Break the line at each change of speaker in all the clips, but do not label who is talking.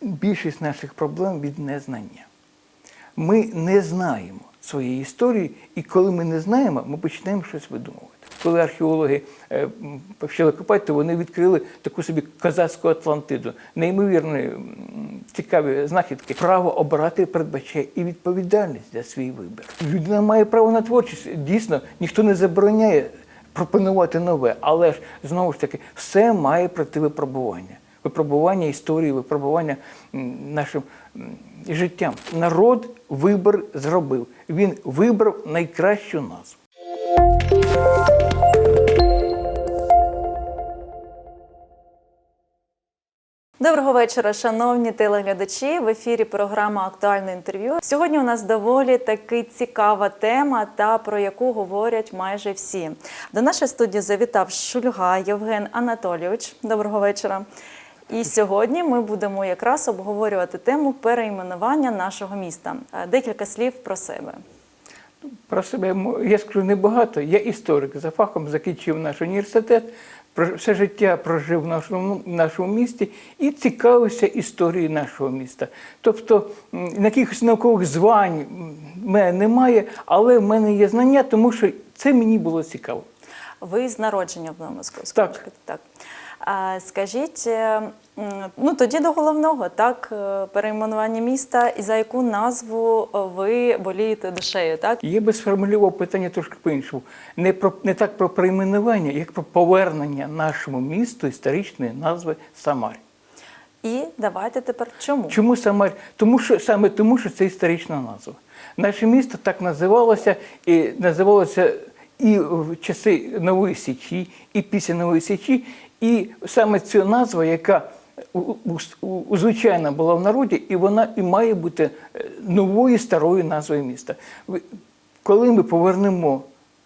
більшість наших проблем від незнання. Ми не знаємо своєї історії, і коли ми не знаємо, ми починаємо щось видумувати. Коли археологи е, почали копати, то вони відкрили таку собі козацьку Атлантиду. Неймовірно цікаві знахідки. Право обирати передбачає і відповідальність за свій вибір. Людина має право на творчість. Дійсно, ніхто не забороняє пропонувати нове, але ж знову ж таки все має пройти випробування. Випробування історії, випробування нашим життям. Народ вибір зробив. Він вибрав найкращу назву.
Доброго вечора, шановні телеглядачі. В ефірі програма Актуальне інтерв'ю. Сьогодні у нас доволі таки цікава тема, та про яку говорять майже всі. До нашої студії завітав Шульга Євген Анатолійович. Доброго вечора. І сьогодні ми будемо якраз обговорювати тему перейменування нашого міста. Е, Декілька слів про себе.
Про себе я скажу небагато. Я історик за фахом, закінчив наш університет, все життя прожив в нашому, нашому місті і цікавився історією нашого міста. Тобто якихось наукових звань в мене немає, але в мене є знання, тому що це мені було цікаво.
Ви з народження в Новомосковську?
Так.
так. Скажіть, е, ну тоді до головного, так, е, перейменування міста, і за яку назву е, ви болієте душею, так?
Я би сформулював питання трошки по-іншому. Не, про, не так про перейменування, як про повернення нашому місту історичної назви Самар.
І давайте тепер чому?
Чому Самар? Тому що саме тому, що це історична назва. Наше місто так називалося і називалося і в часи Нової Січі, і після Нової Січі. І саме ця назва, яка узвичайна була в народі, і вона і має бути е, новою старою назвою міста. Коли ми повернемо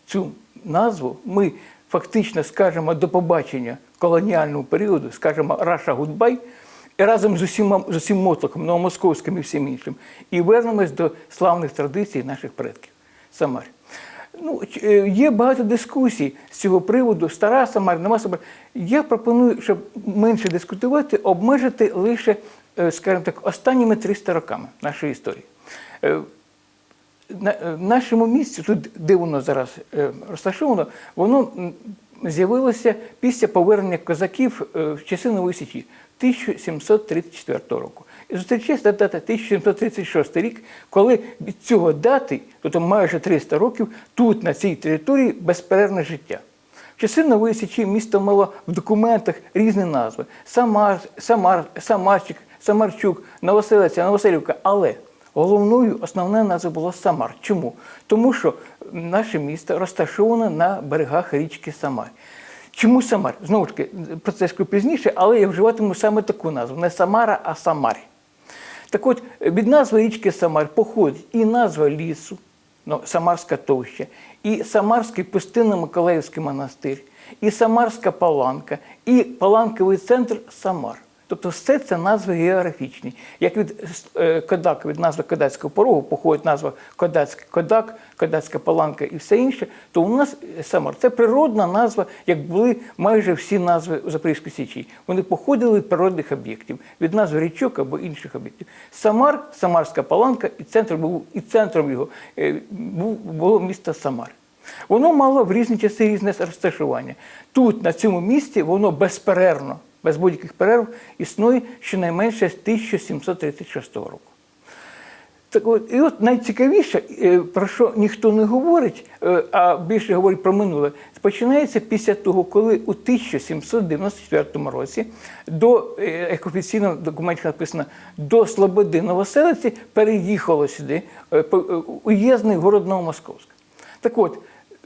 цю назву, ми фактично скажемо до побачення колоніального періоду, скажемо Раша Гудбай, і разом з усіма з усім мотлоком, новомосковським і всім іншим, і вернемось до славних традицій наших предків Самар. Ну, е, є багато дискусій з цього приводу. Стара Самар, нова Самар. Я пропоную, щоб менше дискутувати, обмежити лише, е, скажімо так, останніми 300 роками нашої історії. Е, на нашому місці, тут де воно зараз розташовано, воно з'явилося після повернення козаків в часи Нової Січі 1734 року. І зустрічається дата 1736 рік, коли від цього дати, тобто майже 300 років, тут, на цій території, безперервне життя. В часи Нової Січі місто мало в документах різні назви: Самар, Самар, Самарчик, Самарчук, Новоселиця, Новоселівка. Але головною основна назва була Самар. Чому? Тому що наше місто розташоване на берегах річки Самар. Чому Самар? Знову ж таки, про це пізніше, але я вживатиму саме таку назву: не Самара, а Самарі. Так от, від назви річки Самар походить і назва лісу, ну, Самарська товща, і Самарський пустинно-Миколаївський монастир, і Самарська паланка, і паланковий центр Самар. Тобто все це назви географічні. Як від е, Кодак, від назви Кодацького порогу походить назва Кодацький Кодак, Кодацька паланка і все інше, то у нас Самар це природна назва, як були майже всі назви у Запорізькій Січі. Вони походили від природних об'єктів, від назви річок або інших об'єктів. Самар, Самарська паланка, і центр був і центром його е, було місто Самар. Воно мало в різні часи різне розташування. Тут, на цьому місці, воно безперервно, без будь-яких перерв, існує щонайменше з 1736 року. Так от, і от найцікавіше, е, про що ніхто не говорить, е, а більше говорить про минуле, починається після того, коли у 1794 році до, е, як офіційно в документі написано, до Слободи Новоселиці переїхало сюди уєзний город Новомосковськ. Так от,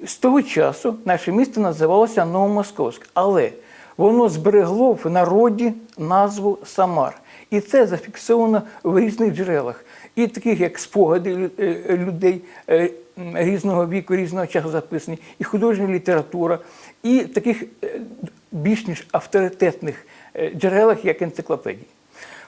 з того часу наше місто називалося Новомосковськ, але воно зберегло в народі назву Самар. І це зафіксовано в різних джерелах, і таких як спогади е, людей е, різного віку, різного часу записані, і художня література, і таких е, більш ніж авторитетних е, джерелах, як енциклопедії.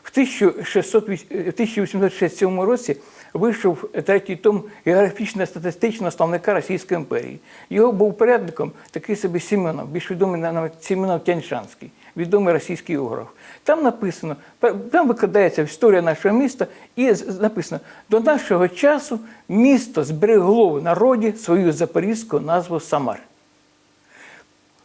В 1600 вісь- е, 1867 році вийшов третій том географічно-статистичного словника Російської імперії. Його був порядником такий собі Сімонов, більш відомий навіть Сімонов Тяньшанський. відомий російський географ. Там написано, там викладається історія нашого міста, і написано: до нашого часу місто зберегло в народі свою запорізьку назву Самар.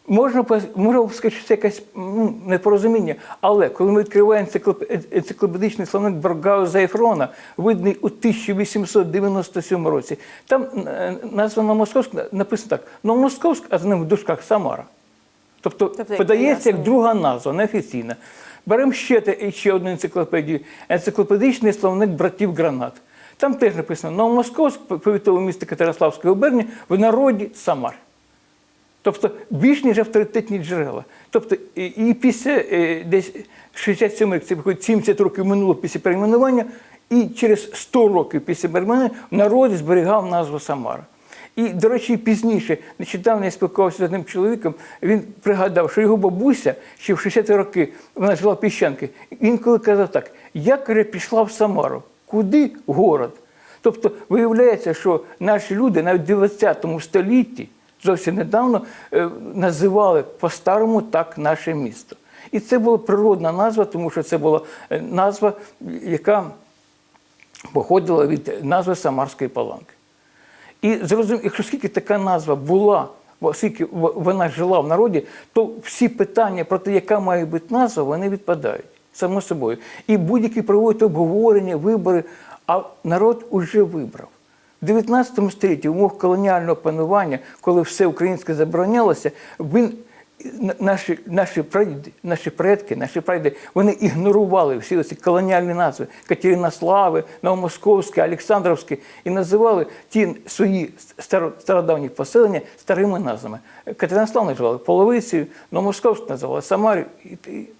Можна можна сказати, що це якесь ну, непорозуміння, але коли ми відкриваємо енциклоп- енциклопедичний словник Баргауза Ефрона, видний у 1897 році, там е, назва Новомосковськ написано так: Новомосковськ, а за ним в дужках Самара. Тобто,
Тобто,
подається як друга назва, неофіційна. Беремо ще, ще одну енциклопедію, енциклопедичний словник братів Гранат. Там теж написано Новомосковськ, повітове місто Катеринославської губернії, в народі Самар. Тобто більш ніж авторитетні джерела. Тобто, і, після е, десь 67 років, це виходить 70 років минуло після перейменування, і через 100 років після перейменування в народі зберігав назву Самара. І, до речі, пізніше, нещодавно я спілкувався з одним чоловіком, він пригадав, що його бабуся ще в 60-ті роки, вона жила в Піщанки, він коли казав так, я каже, пішла в Самару. Куди? Город. Тобто виявляється, що наші люди навіть в 19 столітті зовсім недавно е, називали по-старому так наше місто. І це була природна назва, тому що це була е, назва, яка походила від назви Самарської паланки. І зрозуміло, якщо скільки така назва була, оскільки вона жила в народі, то всі питання про те, яка має бути назва, вони відпадають само собою. І будь-які проводять обговорення, вибори, а народ уже вибрав. В 19 столітті, в умовах колоніального панування, коли все українське заборонялося, він наші, наші, прадіди, наші предки, наші прадіди, вони ігнорували всі ці колоніальні назви Катеринослави, Новомосковське, Олександровське і називали ті свої стародавні поселення старими назвами. Катеринослав називали Половицею, Новомосковськ називали Самарію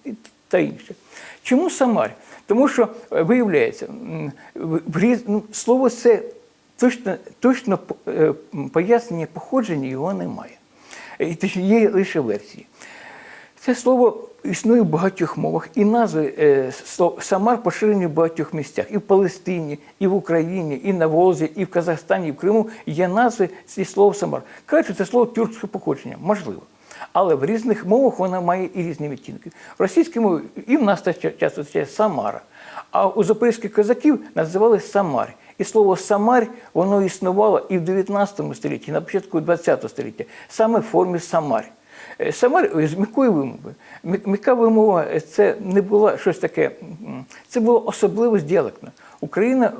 і, та інше. Чому Самар? Тому що е, виявляється, м, в- в ну, слово це точно, точно е, пояснення походження його немає. І є лише версії. Це слово існує в багатьох мовах, і назви е, Самар поширені в багатьох місцях. І в Палестині, і в Україні, і на Волзі, і в Казахстані, і в Криму є назви зі слова Самар. Кажуть, це слово тюркського походження, можливо. Але в різних мовах вона має і різні відтінки. В російській мові і в нас часто зустрічає Самара. А у запорізьких козаків називали Самар. І слово Самар воно існувало і в 19 столітті, і на початку 20 століття, саме в формі Самар. Е, Самар з м'якої вимови. М'я- М'яка вимова е, це не було щось таке, це була особливість діалектна. Україна,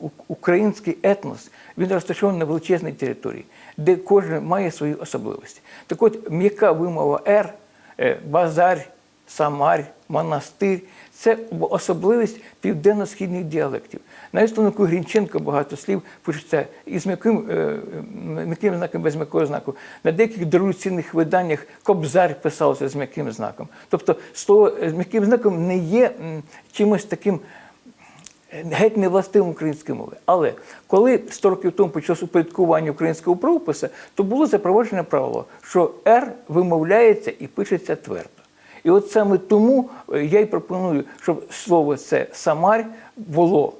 е, український етнос, він розташований на величезній території, де кожен має свої особливості. Так от м'яка вимова Р, е, базар, Самар, монастир це особливість південно-східних діалектів. На словнику Грінченко багато слів пишеться із м'яким, е, м'яким знаком без м'якого знаку. На деяких дорогоцінних виданнях кобзар писався з м'яким знаком. Тобто слово з м'яким знаком не є чимось таким геть не властивим української мови. Але коли 100 років тому почалось упорядкування українського правопису, то було запроваджене правило, що «р» вимовляється і пишеться твердо. І от саме тому е, я й пропоную, щоб слово це Самар було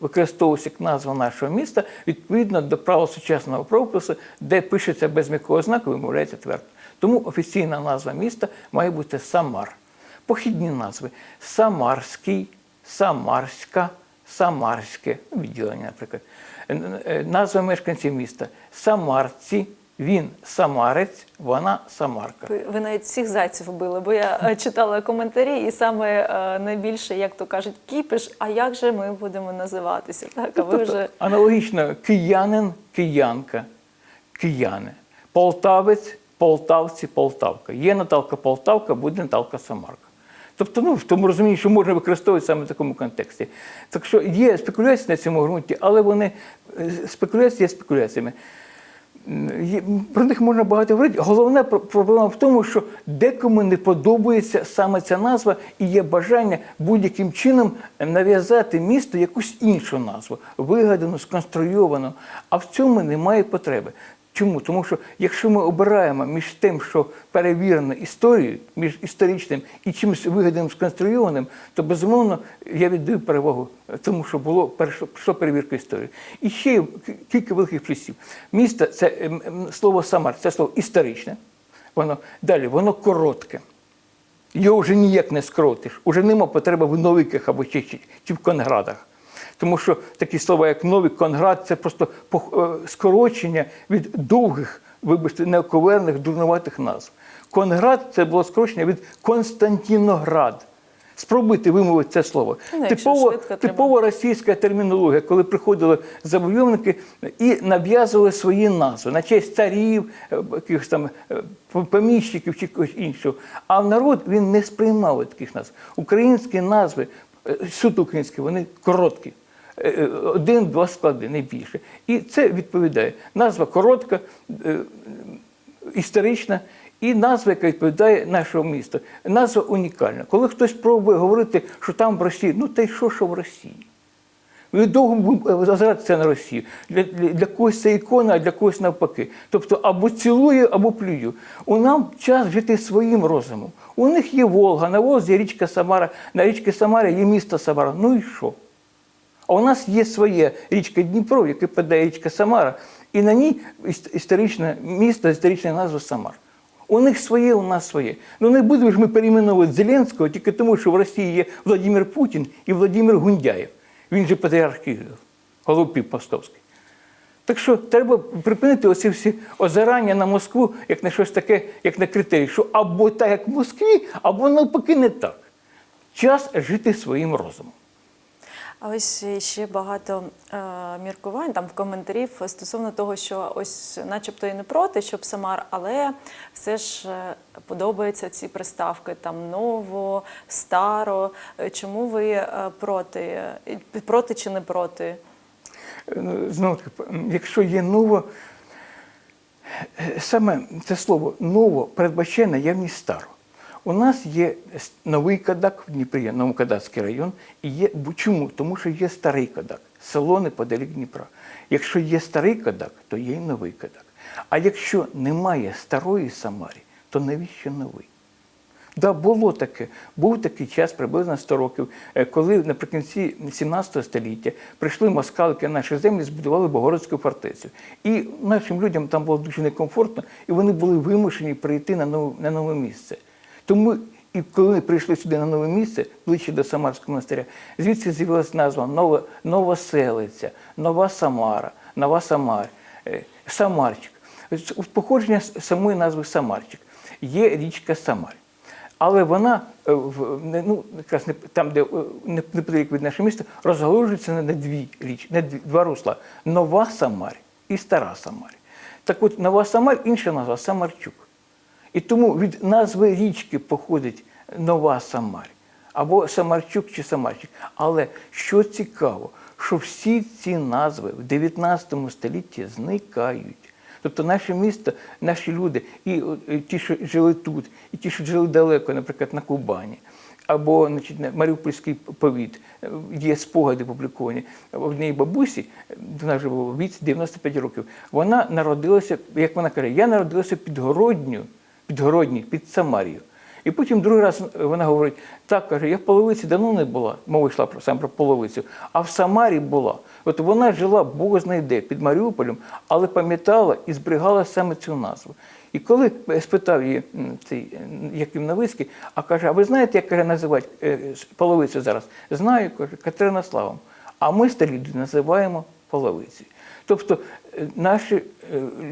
використовувалося як назва нашого міста відповідно до правил сучасного правопису, де пишеться без м'якого знаку, вимовляється твердо. Тому офіційна назва міста має бути Самар. Похідні назви Самарський, Самарська, Самарське ну, відділення, наприклад. Е, Назва мешканців міста Самарці, він Самарець, вона Самарка.
Ви- Ви навіть всіх зайців вбили, бо я е, читала коментарі, і саме е, найбільше, як то кажуть, кіпіш, а як же ми будемо називатися? Так, а ви вже
Аналогічно киянин, киянка, кияни. Полтавець, полтавці, полтавка. Є Наталка Полтавка, буде Наталка Самарка. Тобто, ну, в тому розумінні, що можна використовувати саме в такому контексті. Так що є спекуляції на цьому ґрунті, але вони е, спекуляції є спекуляціями. Про них можна багато говорити. Головна про- проблема в тому, що декому не подобається саме ця назва, і є бажання будь-яким чином нав'язати місту якусь іншу назву, вигадану, сконструйовану. А в цьому немає потреби. Чому? Тому що якщо ми обираємо між тим, що перевірено історією, між історичним і чимось вигаданим сконструйованим, то безумовно я віддаю перевагу тому, що було перше, що перевірка історії. І ще кілька великих плюсів. Місто це ем, слово Самар, це слово історичне. Воно далі, воно коротке. Його вже ніяк не скоротиш. Уже нема потреби в новиках або чи, чи в конградах. Тому що такі слова, як новий конград, це просто е, скорочення від довгих, вибачте, неоковерних, дурнуватих назв. Конград це було скорочення від Константіноград. Спробуйте вимовити це слово.
Ну, якщо
типово, типова російська термінологія, коли приходили завойовники і нав'язували свої назви на честь царів, е, якихось там е, поміщиків чи когось іншого. А народ він не сприймав таких назв. Українські назви, суто українські, вони короткі. Е, е, Один-два склади, не більше. І це відповідає. Назва коротка, е, історична і назва, яка відповідає нашого міста. Назва унікальна. Коли хтось пробує говорити, що там в Росії, ну та й що, що в Росії? Ви довго будемо озиратися на Росію. Для, для, для когось це ікона, а для когось навпаки. Тобто або цілую, або плюю. У нам час жити своїм розумом. У них є Волга, на Волзі є річка Самара, на річці Самара є місто Самара. Ну і що? А у нас є своє річка Дніпро, в яке падає річка Самара, і на ній історичне місто, історична назва Самар. У них своє, у нас своє. Ну не будемо ж ми перейменовувати Зеленського тільки тому, що в Росії є Владимир Путін і Владимир Гундяєв. Він же патріарх Київ, Голубів Мостовський. Так що треба припинити оці всі озирання на Москву як на щось таке, як на критерій, що або так, як в Москві, або навпаки не так. Час жити своїм розумом.
А ось ще багато е, міркувань там в коментарів стосовно того, що ось, начебто, і не проти, щоб Самар, але все ж е, подобаються ці приставки там ново, старо. Е, Чому ви е, проти? Проти чи не проти?
Ну, Знову якщо є ново, саме це слово ново передбачає наявність старого. У нас є новий кадак в Дніпрі, Новокадацький район, і є чому? Тому що є старий кадак, село неподалік Дніпра. Якщо є старий кадак, то є й новий кадак. А якщо немає старої Самарі, то навіщо новий? Да, було таке. Був такий час, приблизно 100 років, е, коли наприкінці 17 століття прийшли москалики на наші землі, збудували Богородську фортецю. І нашим людям там було дуже некомфортно, і вони були вимушені прийти на нове, на нове місце. Тому і коли прийшли сюди на нове місце, ближче до Самарського монастиря, звідси з'явилася назва Нова, Новоселиця, Нова Самара, Нова Самар, е, Самарчик. Походження самої назви Самарчик. Є річка Самар. Але вона е, ну, там, де е, не- неподалік від нашого міста, розгалужується на дві річ, на два русла: Нова Самарь і Стара Самарь. Так от Нова Самарь, інша назва Самарчук. І тому від назви річки походить Нова Самарь або Самарчук чи Самарчик. Але що цікаво, що всі ці назви в 19 столітті зникають. Тобто наше місто, наші люди, і ті, що жили тут, і ті, що жили далеко, наприклад, на Кубані, або значить, на Маріупольський повіт, е, є спогади опубліковані в однієї бабусі, вона вже була віці 95 років. Вона народилася, як вона каже, я народилася під Городню, під Самарію. І потім другий раз вона говорить, так каже, я в половиці давно не була. Мова йшла про саме про половицю, а в Самарі була. От вона жила Бог знає де, під Маріуполем, але пам'ятала і зберігала саме цю назву. І коли спитав її цей Яким Новицький, а каже: А ви знаєте, як каже, називають е, половицю зараз? Знаю, каже, Катерина Славом. А ми старі люди називаємо половицею. Тобто наші е,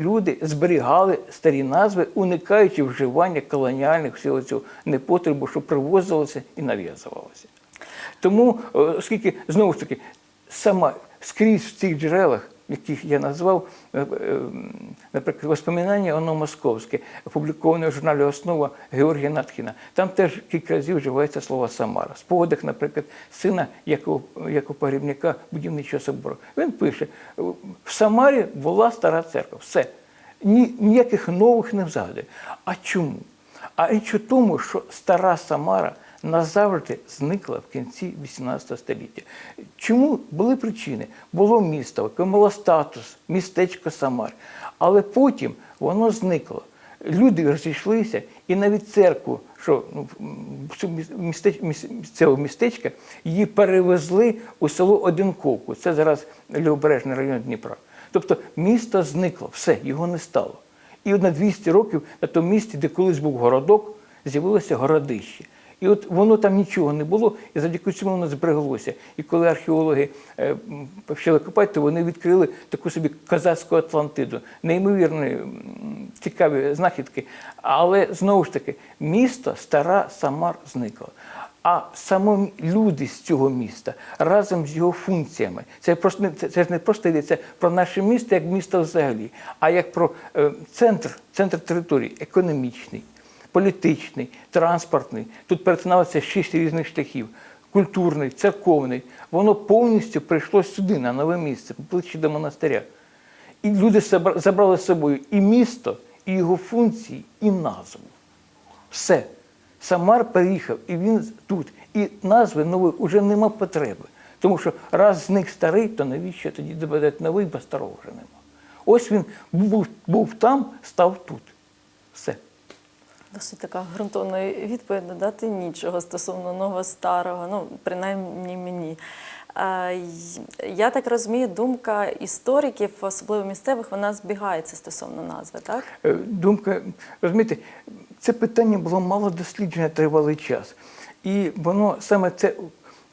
люди зберігали старі назви, уникаючи вживання колоніальних всього цього непотребу, що привозилося і нав'язувалося. Тому, е, оскільки знову ж таки, сама скрізь в цих джерелах, яких я назвав, е, е, наприклад, воспоминання оно московське, опубліковане в журналі Основа Георгія Натхіна. Там теж кілька разів вживається слово Самара. Спогадах, наприклад, сина Якова, Якова Погрібника будівничого собору. Він пише: в Самарі була стара церква. Все. Ні, ніяких нових не згадує. А чому? А річ у тому, що стара Самара назавжди зникла в кінці 18 століття. Чому були причини? Було місто, яке мало статус, містечко Самар. Але потім воно зникло. Люди розійшлися, і навіть церкву, що ну, цього містечка, її перевезли у село Одинковку. Це зараз Лівобережний район Дніпра. Тобто місто зникло, все, його не стало. І на 200 років на тому місці, де колись був городок, з'явилося городище. І от воно там нічого не було, і завдяки цьому воно збереглося. І коли археологи е, почали копати, то вони відкрили таку собі казацьку Атлантиду. Неймовірно цікаві знахідки. Але знову ж таки, місто стара Самар зникло. А самі люди з цього міста разом з його функціями. Це просто це, це ж не просто йдеться про наше місто як місто взагалі, а як про е, центр, центр території, економічний, політичний, транспортний. Тут перетиналося шість різних шляхів: культурний, церковний. Воно повністю прийшло сюди, на нове місце, ближче до монастиря. І люди забрали з собою і місто, і його функції, і назву. Все. Самар переїхав, і він тут. І назви нової вже нема потреби. Тому що раз зник старий, то навіщо тоді додати новий, бо старого вже нема. Ось він був, був там, став тут. Все.
Досить така ґрунтовна відповідь додати нічого стосовно нового старого, ну принаймні мені. Я так розумію, думка істориків, особливо місцевих, вона збігається стосовно назви, так?
Е, Думка, розумієте, це питання було мало дослідження тривалий час. І воно саме це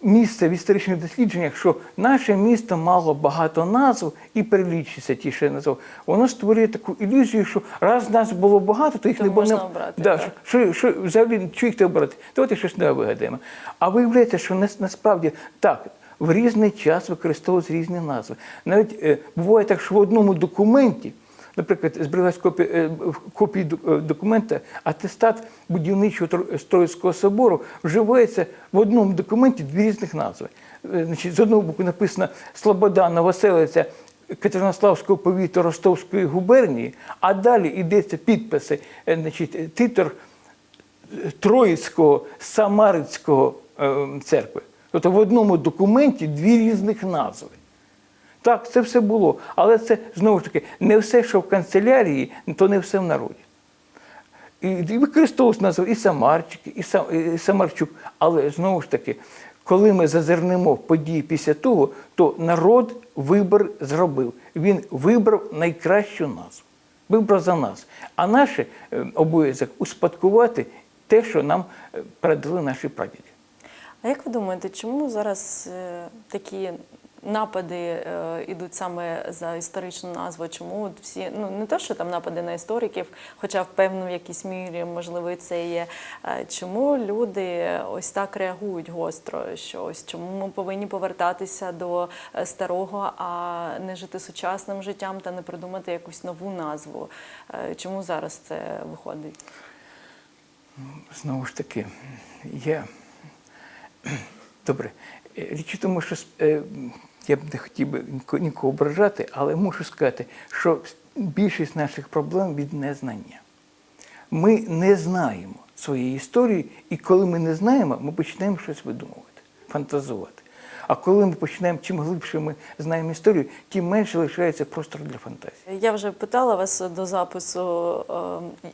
місце в історичних дослідженнях, що наше місто мало багато назв і перелічується ті, що я назвав. Воно створює таку ілюзію, що раз нас було багато, то їх
То
не
можна
не-
обрати,
Да,
так.
що, що взагалі що їх треба обрати? Давайте щось нове вигадаємо. А виявляється, що нас- насправді так. В різний час використовують різні назви. Навіть е, буває так, що в одному документі, наприклад, збереглась копія, е, копії е, документа, атестат будівничого Троїцького собору вживається в одному документі дві різних назви. Е, Значить, з одного боку написано Слобода Новоселиця Катеринославського повіту Ростовської губернії, а далі йдеться підписи, значить, титр Троїцького Самарицького церкви. Тобто в одному документі дві різних назви. Так, це все було. Але це знову ж таки не все, що в канцелярії, то не все в народі. І, використовувалися назви і Самарчик, і, Сам, і Самарчук. Але знову ж таки, коли ми зазирнемо в події після того, то народ вибір зробив. Він вибрав найкращу назву. Вибрав за нас. А наш е, обов'язок успадкувати те, що нам е, передали наші прадіди.
А як ви думаєте, чому зараз е, такі напади е, ідуть саме за історичну назву? Чому всі ну не то, що там напади на істориків, хоча в певному якійсь мірі можливо це є. Е, Чому люди ось так реагують гостро? Що ось чому ми повинні повертатися до е, старого, а не жити сучасним життям та не придумати якусь нову назву? Е, Чому зараз це виходить?
Знову ж таки, я добре. е, Річ тому, що е, я б не хотів би нікого ображати, але мушу сказати, що більшість наших проблем від незнання. Ми не знаємо своєї історії, і коли ми не знаємо, ми починаємо щось видумувати, фантазувати. А коли ми починаємо, чим глибше ми знаємо історію, тим менше лишається простору для фантазії.
Я вже питала вас до запису,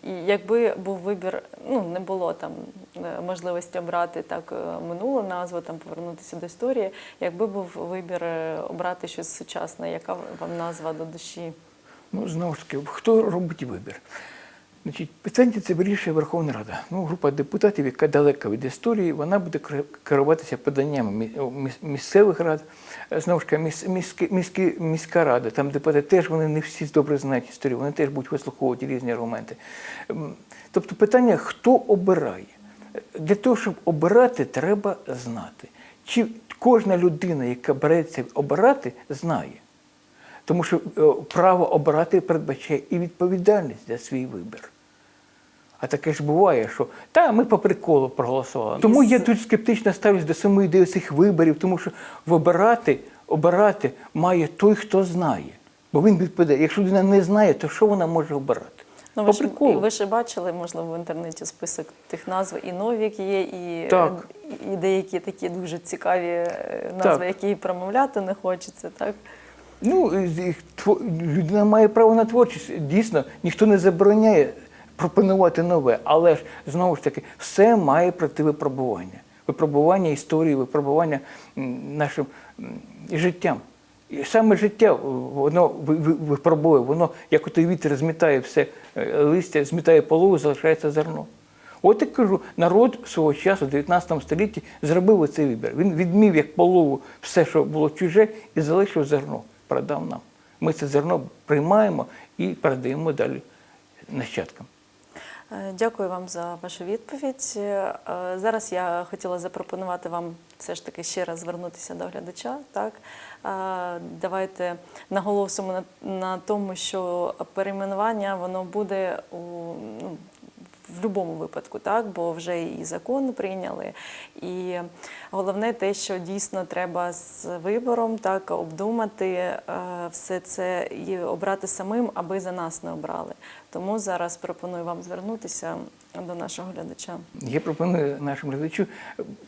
е, якби був вибір, ну не було там е, можливості обрати так е, минулу назву, там повернутися до історії. Якби був вибір обрати щось сучасне, яка вам назва до душі?
Ну, знову ж таки, хто робить вибір? Значить, питання це вирішує Верховна Рада. Ну, група депутатів, яка далека від історії, вона буде керуватися поданнями місцевих рад. Е, Знову ж таки, міські, міська рада, там депутати теж вони не всі добре знають історію, вони теж будуть вислуховувати різні аргументи. Тобто питання, хто обирає? Для того, щоб обирати, треба знати. Чи кожна людина, яка береться обирати, знає. Тому що е, право обирати передбачає і відповідальність за свій вибір. А таке ж буває, що та ми по приколу проголосували. Тому я тут скептично ставлюсь до самої ідеї цих виборів, тому що вибирати, обирати має той, хто знає. Бо він відповідає. Якщо людина не знає, то що вона може обирати?
Ну,
по
ви ж, ви ж бачили, можливо, в інтернеті список тих назв і нові, які є, і,
Так.
і деякі такі дуже цікаві е, назви,
Так.
які і промовляти не хочеться, так?
Ну, людина має право на творчість. Дійсно, ніхто не забороняє пропонувати нове, але ж знову ж таки, все має пройти випробування. Випробування історії, випробування нашим життям. І саме життя воно ви- ви- випробує, воно, як той вітер змітає все е, листя, змітає полову, залишається зерно. От я кажу, народ свого часу, в 19 столітті, зробив оцей вибір. Він відмів як полову все, що було чуже, і залишив зерно, продав нам. Ми це зерно приймаємо і передаємо далі нащадкам.
Е, Дякую вам за вашу відповідь. Е, Зараз я хотіла запропонувати вам все ж таки ще раз звернутися до глядача. Так Е, давайте наголосимо на, на тому, що перейменування воно буде у ну, в будь-якому випадку, так бо вже і закон прийняли. І головне те, що дійсно треба з вибором так обдумати е, все це і обрати самим, аби за нас не обрали. Тому зараз пропоную вам звернутися до нашого глядача.
Я пропоную нашому глядачу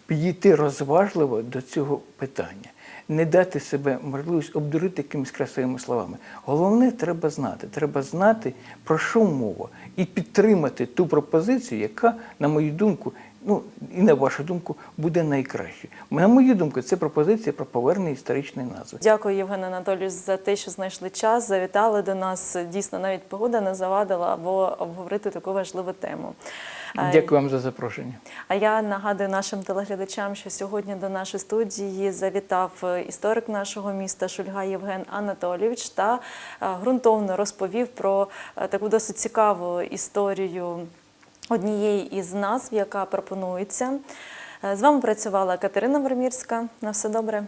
підійти розважливо до цього питання, не дати себе можливість обдурити якимись красивими словами. Головне, треба знати. Треба знати, про що мова, і підтримати ту пропозицію, яка, на мою думку, ну і на вашу думку, буде найкраще. На мою думку, це пропозиція про повернення історичної назви.
Дякую, Євген Анатолійович, за те, що знайшли час, завітали до нас. Дійсно, навіть погода не завадила або обговорити таку важливу тему.
Дякую вам за запрошення.
А я нагадую нашим телеглядачам, що сьогодні до нашої студії завітав е, історик нашого міста Шульга Євген Анатолійович та е, ґрунтовно розповів про е, таку досить цікаву історію однієї із назв, яка пропонується. З вами працювала Катерина Вермірська. На все добре.